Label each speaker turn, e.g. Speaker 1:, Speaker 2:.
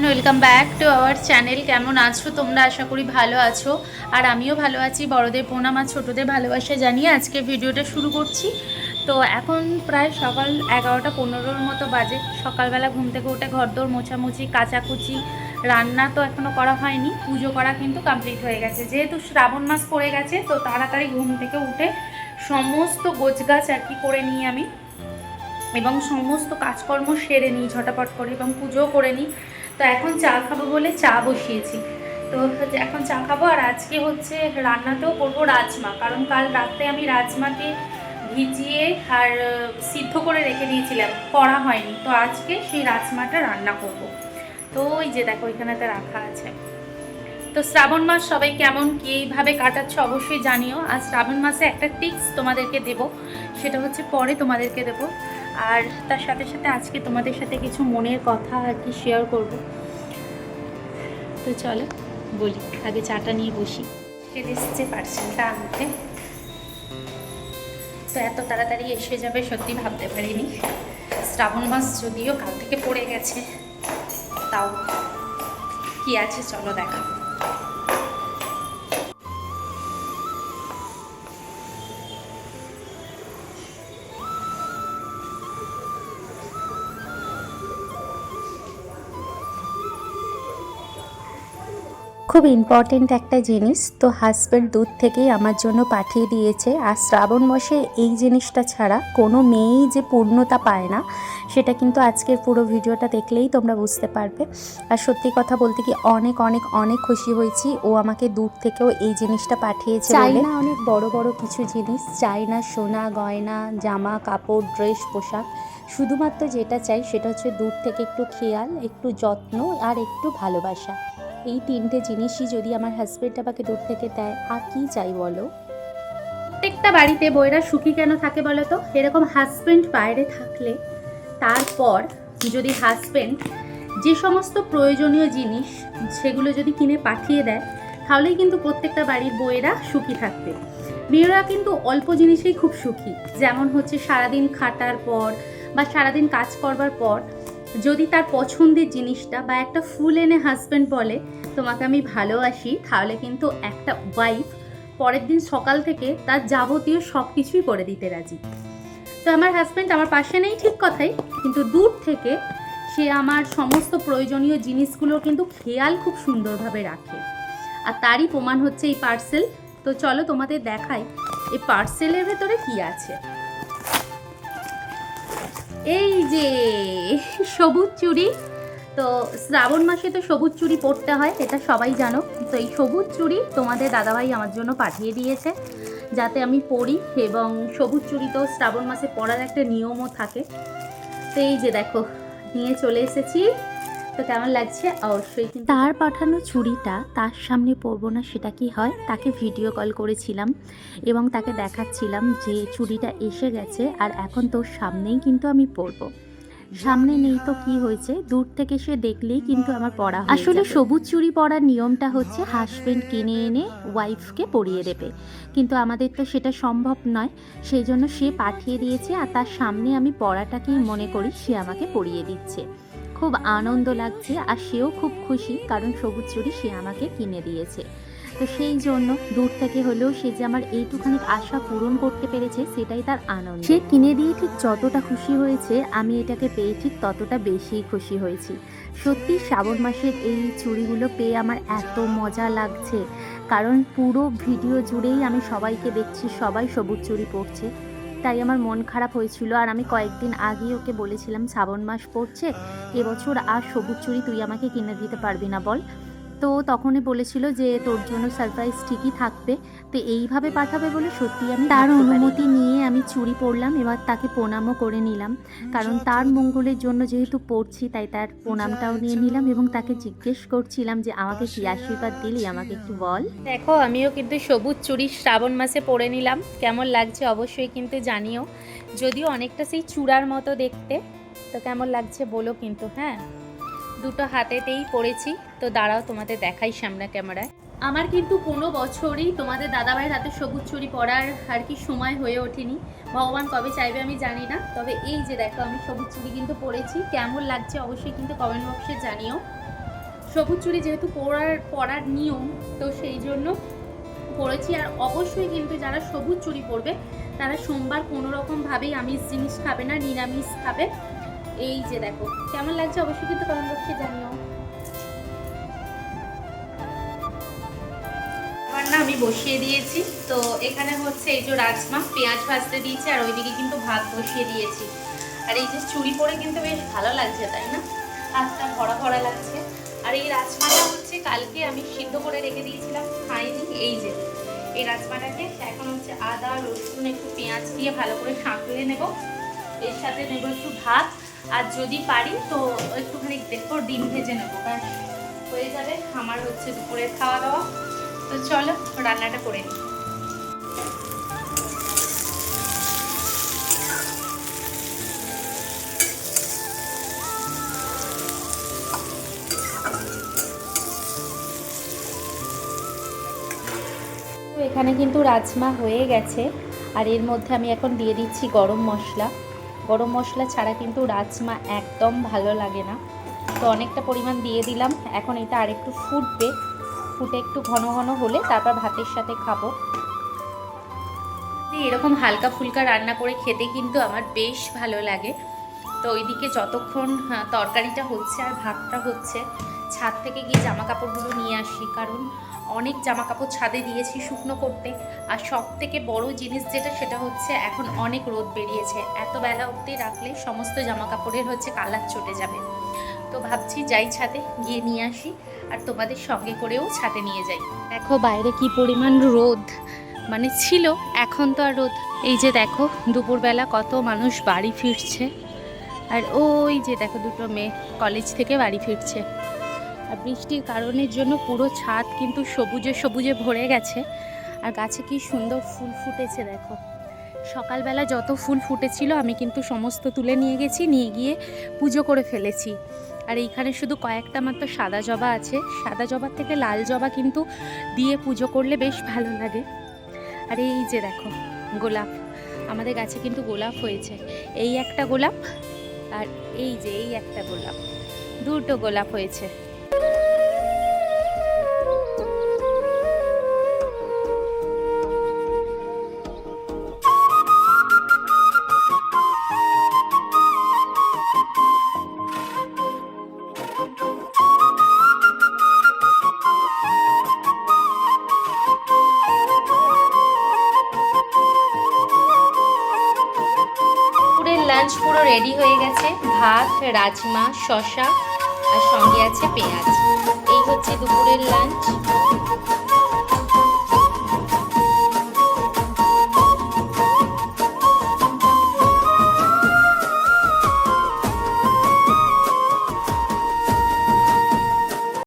Speaker 1: Welcome back to our channel কেমন আছো? তোমরা আশা করি ভালো আছো। আর আমিও ভালো আছি। বড়দের প্রণাম আর ছোটোদের ভালোবাসা জানিয়ে আজকে ভিডিওটা শুরু করছি। তো এখন প্রায় সকাল এগারোটা পনেরোর মতো বাজে। সকালবেলা ঘুম থেকে উঠে ঘরদোর মোছামুছি, কাচাকুচি, রান্না তো এখনও করা হয়নি। পুজো করা কিন্তু কমপ্লিট হয়ে গেছে। যেহেতু শ্রাবণ মাস পড়ে গেছে, তো তাড়াতাড়ি ঘুম থেকে উঠে সমস্ত গোছগাছ আর কি করে নিই আমি। এবং সমস্ত কাজকর্ম সেরে নিই, ঝটাপট করে এবং পুজোও করে নিই। তো এখন চা খাব বলে চা বসিয়েছি। তো এখন চা খাব আর আজকে হচ্ছে রান্নাতেও করব রাজমা। কারণ কাল রাতে আমি রাজমাকে ভিজিয়ে আর সিদ্ধ করে রেখে দিয়েছিলাম। করা হয়নি। তো আজকে সেই রাজমাটা রান্না করব। তো ওই যে দেখো এখানেতে রাখা আছে। তো শ্রাবণ মাস সবাই কেমন কীভাবে কাটাচ্ছে অবশ্যই জানিও। আর শ্রাবণ মাসে একটা টিপস তোমাদেরকে দেব। সেটা হচ্ছে পরে তোমাদেরকে দেব। আর তার সাথে সাথে আজকে তোমাদের সাথে কিছু মনের কথা আর কি শেয়ার করব। তো চলো, বলি, আগে চাটা নিয়ে বসি। চলে এসেছে পার্সেলটা আনতে তো এত তাড়াতাড়ি এসে যাবে, সত্যি ভাবতে পারিনি। শ্রাবণ মাস যদিও কাল থেকে পড়ে গেছে, তাও কি আছে চলো দেখাবো।
Speaker 2: খুব ইম্পর্টেন্ট একটা জিনিস। তো হাজব্যান্ড দুধ থেকেই আমার জন্য পাঠিয়ে দিয়েছে। আর শ্রাবণ মাসে এই জিনিসটা ছাড়া কোনো মেয়েই যে পূর্ণতা পায় না সেটা কিন্তু আজকের পুরো ভিডিওটা দেখলেই তোমরা বুঝতে পারবে। আর সত্যি কথা বলতে কি অনেক অনেক অনেক খুশি হয়েছি। ও আমাকে দূর থেকেও এই জিনিসটা পাঠিয়েছে চাই না অনেক বড় বড় কিছু জিনিস। চাই না সোনা গয়না জামা কাপড় ড্রেস পোশাক। শুধুমাত্র যেটা চাই সেটা হচ্ছে দূর থেকে একটু খেয়াল একটু যত্ন আর একটু ভালোবাসা। এই তিনটে জিনিসই যদি আমার হাজব্যান্ড আমাকে দূর থেকে দেয়, আর কি চাই বলো?
Speaker 1: প্রত্যেকটা বাড়িতে বইরা সুখী কেন থাকে বলো তো? এরকম হাজব্যান্ড বাইরে থাকলে তারপর যদি হাজব্যান্ড যে সমস্ত প্রয়োজনীয় জিনিস সেগুলো যদি কিনে পাঠিয়ে দেয়, তাহলেই কিন্তু প্রত্যেকটা বাড়ির বইয়েরা সুখী থাকবে। মেয়েরা কিন্তু অল্প জিনিসেই খুব সুখী। যেমন হচ্ছে সারাদিন খাটার পর বা সারাদিন কাজ করবার পর যদি তার পছন্দের জিনিসটা বা একটা ফুল এনে হাজব্যান্ড বলে, তোমাকে আমি ভালোবাসি, তাহলে কিন্তু একটা ওয়াইফ পরের দিন সকাল থেকে তার যাবতীয় সব কিছুই করে দিতে রাজি। তো আমার হাজব্যান্ড আমার পাশে নেই ঠিক কথাই, কিন্তু দূর থেকে সে আমার সমস্ত প্রয়োজনীয় জিনিসগুলো কিন্তু খেয়াল খুব সুন্দরভাবে রাখে। আর তারই প্রমাণ হচ্ছে এই পার্সেল তো চলো তোমাদের দেখাই, এই পার্সেলের ভেতরে কি আছে? এই যে, সবুজ চুড়ি। তো শ্রাবণ মাসে তো সবুজ চুড়ি পরতে হয়, এটা সবাই জানো। তো এই সবুজ চুড়ি তোমাদের দাদাভাই আমার জন্য পাঠিয়ে দিয়েছে, যাতে আমি পড়ি এবং সবুজ চুড়ি তো শ্রাবণ মাসে পরার একটা নিয়মও থাকে। তো এই যে দেখো, নিয়ে চলে এসেছি। তো কেমন লাগছে? অবশ্যই
Speaker 2: তার পাঠানো ছুরিটা তার সামনে পরবো না সেটা কি হয়? তাকে ভিডিও কল করেছিলাম এবং তাকে দেখাচ্ছিলাম যে চুড়িটা এসে গেছে আর এখন তোর সামনেই কিন্তু আমি পরবো সামনে নেই তো কি হয়েছে? দূর থেকে সে দেখলেই কিন্তু আমার পড়া আসলে সবুজ চুরি পরার নিয়মটা হচ্ছে হাজব্যান্ড কিনে এনে ওয়াইফকে পরিয়ে দেবে। কিন্তু আমাদের তো সেটা সম্ভব নয়। সেই জন্য সে পাঠিয়ে দিয়েছে আর তার সামনে আমি পড়াটাকেই মনে করি সে আমাকে পরিয়ে দিচ্ছে। খুব আনন্দ লাগছে আর সেও খুব খুশি, কারণ সবুজ চুরি সে আমাকে কিনে দিয়েছে। তো সেই জন্য দূর থেকে হলেও সে যে আমার এইটুখানি আশা পূরণ করতে পেরেছে, সেটাই তার আনন্দ। সে কিনে দিয়ে ঠিক যতটা খুশি হয়েছে, আমি এটাকে পেয়ে ঠিক ততটা বেশি খুশি হয়েছি। সত্যি শ্রাবণ মাসের এই চুড়িগুলো পেয়ে আমার এত মজা লাগছে, কারণ পুরো ভিডিও জুড়েই আমি সবাইকে দেখছি, সবাই সবুজ চুড়ি পরছে। তাই আমার মন খারাপ হয়েছিল। আর আমি কয়েকদিন আগেই ওকে বলেছিলাম, শ্রাবণ মাস পড়ছে এবছর আর সবুজ চুড়ি তুই আমাকে কিনে দিতে পারবি না, বল। তো তখনই বলেছিল যে তোর জন্য সারপ্রাইজ ঠিকই থাকবে। তো এইভাবে পাঠাবে বলে সত্যি আমি তার অনুমতি নিয়ে আমি চুরি পরলাম এবার তাকে প্রণামও করে নিলাম। কারণ তার মঙ্গলের জন্য যেহেতু পড়ছি তাই তার প্রণামটাও নিয়ে নিলাম এবং তাকে জিজ্ঞেস করছিলাম যে আমাকে কি আশীর্বাদ দিলি? আমাকে একটু বল।
Speaker 1: দেখো আমিও কিন্তু সবুজ চুড়ি শ্রাবণ মাসে পরে নিলাম। কেমন লাগছে অবশ্যই কিন্তু জানিও। যদিও অনেকটা সেই চূড়ার মতো দেখতে তো কেমন লাগছে বলো কিন্তু হ্যাঁ? দুটো হাতেতেই পড়েছি। তো দাঁড়াও, তোমাদের দেখাই সামনে ক্যামেরায়। আমার কিন্তু কোনো বছরই তোমাদের দাদাভাইয়ের হাতে সবুজ চুরি পরার আর কি সময় হয়ে ওঠেনি। ভগবান কবে চাইবে আমি জানি না। তবে এই যে দেখো, আমি সবুজ চুরি কিন্তু পরেছি। কেমন লাগছে অবশ্যই কিন্তু কমেন্ট বক্সে জানিও। সবুজ চুড়ি যেহেতু পরার পরার নিয়ম, তো সেই জন্য পরেছি। আর অবশ্যই কিন্তু যারা সবুজ চুড়ি পরবে, তারা সোমবার কোনো রকমভাবেই আমিষ জিনিস খাবে না, নিরামিষ খাবে। এই যে দেখো, কেমন লাগছে অবশ্যই কিন্তু কমেন্ট বক্সে জানিও। আমি বসিয়ে দিয়েছি, তো এখানে হচ্ছে এই যে রাজমা পেঁয়াজ ভাজতে দিয়েছি, আর ওইদিকে কিন্তু ভাত বসিয়ে দিয়েছি। আর এই যে চুড়ি পরে কিন্তু বেশ ভালো লাগছে, তাই না? হাতটা ভরা ভরা লাগছে। আর এই রাজমাটা হচ্ছে কালকে আমি সিদ্ধ করে রেখে দিয়েছিলাম, খাইনি, এই যে। এই রাজমাটাকে এখন হচ্ছে আদা, রসুন, একটু পেঁয়াজ দিয়ে ভালো করে সাঁতলে নেব। এর সাথে নেব একটু ভাত আর যদি পারি, তো একটুখানি দেখব, ডিম ভেজে নেব। ব্যাস হয়ে যাবে, আমার হচ্ছে দুপুরের খাওয়া দাওয়া তো চলো, রান্নাটা করে নিই। এখানে কিন্তু রাজমা হয়ে গেছে, আর এর মধ্যে আমি এখন দিয়ে দিচ্ছি গরম মশলা। গরম মশলা ছাড়া কিন্তু রাজমা একদম ভালো লাগে না। তো অনেকটা পরিমাণ দিয়ে দিলাম। এখন এটা আরেকটু ফুটবে। ফুটে একটু ঘন ঘন হলে তারপর ভাতের সাথে খাব। এরকম হালকা ফুলকা রান্না করে খেতে কিন্তু আমার বেশ ভালো লাগে। তো ওইদিকে যতক্ষণ হ্যাঁ, তরকারিটা হচ্ছে আর ভাতটা হচ্ছে ছাদ থেকে গিয়ে জামা কাপড়গুলো নিয়ে আসি, কারণ অনেক জামা কাপড় ছাদে দিয়েছি শুকনো করতে। আর সব থেকে বড় জিনিস যেটা, সেটা হচ্ছে এখন অনেক রোদ বেরিয়েছে। এত বেলা অবধি রাখলে সমস্ত জামা কাপড়ের হচ্ছে কালার চটে যাবে। তো ভাবছি যাই ছাদে গিয়ে নিয়ে আসি, আর তোমাদের সঙ্গে করেও ছাদে নিয়ে যাই। দেখো বাইরে কি পরিমাণ রোদ। মানে ছিল, এখন তো আর রোদ। এই যে দেখো, দুপুরবেলা কত মানুষ বাড়ি ফিরছে। আর ওই যে দেখো দুটো মেয়ে কলেজ থেকে বাড়ি ফিরছে। বৃষ্টির কারণের জন্য পুরো ছাদ কিন্তু সবুজে সবুজে ভরে গেছে। আর গাছে কি সুন্দর ফুল ফুটেছে, দেখো। সকালবেলা যত ফুল ফুটেছিল, আমি কিন্তু সমস্ত তুলে নিয়ে গেছি, নিয়ে গিয়ে পুজো করে ফেলেছি। আর এইখানে শুধু কয়েকটা মাত্র সাদা জবা আছে। সাদা জবার থেকে লাল জবা কিন্তু দিয়ে পুজো করলে বেশ ভালো লাগে। আর এই যে দেখো, গোলাপ। আমাদের গাছে কিন্তু গোলাপ হয়েছে। এই একটা গোলাপ আর এই যে, এই একটা গোলাপ। দুটো গোলাপ হয়েছে। রেডি হয়ে গেছে ভাত রাজমা শশা আর সঙ্গে আছে পেঁয়াজ। এই হচ্ছে দুপুরের লাঞ্চ